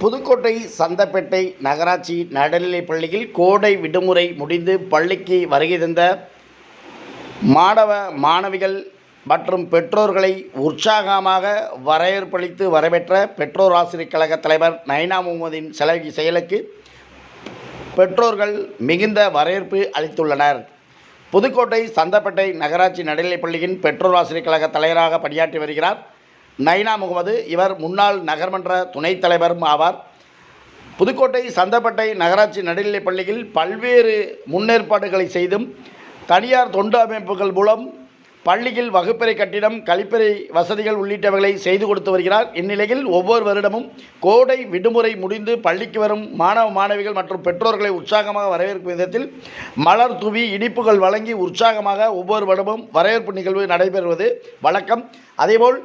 புதுக்கோட்டை சந்தப்பேட்டை நகராட்சி நடுநிலைப் பள்ளியில் கோடை விடுமுறை முடிந்து பள்ளிக்கு வருகை தந்த மாணவ மாணவிகள் மற்றும் பெற்றோர்களை உற்சாகமாக வரவேற்பளித்து வரவேற்ற பெற்றோர் ஆசிரியர் கழக தலைவர் நைனா முகமதின் செலவி செயலுக்கு பெற்றோர்கள் மிகுந்த வரவேற்பு அளித்துள்ளனர். புதுக்கோட்டை சந்தப்பேட்டை நகராட்சி நடுநிலைப் பள்ளியின் பெற்றோர் ஆசிரியர் கழக தலைவராக பணியாற்றி வருகிறார். நைனா முகமது இவர் முன்னாள் நகர்மன்ற துணைத் தலைவரும் ஆவார். புதுக்கோட்டை சந்தப்பட்டை நகராட்சி நடுநிலைப் பள்ளியில் பல்வேறு முன்னேற்பாடுகளை செய்தும் தனியார் தொண்டு அமைப்புகள் மூலம் பள்ளியில் வகுப்பறை கட்டிடம் கழிப்பறை வசதிகள் உள்ளிட்டவைகளை செய்து கொடுத்து வருகிறார். இந்நிலையில் ஒவ்வொரு வருடமும் கோடை விடுமுறை முடிந்து பள்ளிக்கு வரும் மாணவ மாணவிகள் மற்றும் பெற்றோர்களை உற்சாகமாக வரவேற்கும் விதத்தில் மலர் தூவி இனிப்புகள் வழங்கி உற்சாகமாக ஒவ்வொரு வருடமும் வரவேற்பு நிகழ்வு நடைபெறுவது வழக்கம். அதேபோல்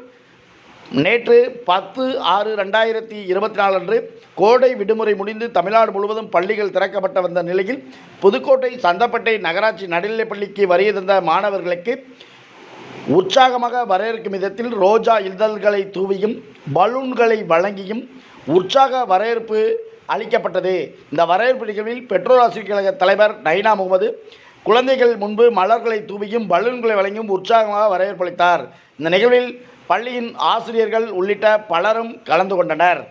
நேற்று பத்து ஆறு ரெண்டாயிரத்தி இருபத்தி நாலு அன்று கோடை விடுமுறை முடிந்து தமிழ்நாடு முழுவதும் பள்ளிகள் திறக்கப்பட்ட வந்த நிலையில் புதுக்கோட்டை சந்தப்பட்டை நகராட்சி நடுநிலைப்பள்ளிக்கு வருகை தந்த மாணவர்களுக்கு உற்சாகமாக வரவேற்கும் விதத்தில் ரோஜா இதழ்களை தூவியும் பலூன்களை வழங்கியும் உற்சாக வரவேற்பு அளிக்கப்பட்டது. இந்த வரவேற்பு நிகழ்வில் பெற்றோர் ஆசிரியர் கழக தலைவர் நைனா முகமது குழந்தைகள் முன்பு மலர்களை தூவியும் பலூன்களை வழங்கியும் உற்சாகமாக வரவேற்பளித்தார் இந்த நிகழ்வில் பள்ளியின் ஆசிரியர்கள் உள்ளிட்ட பலரும் கலந்து கொண்டனர்.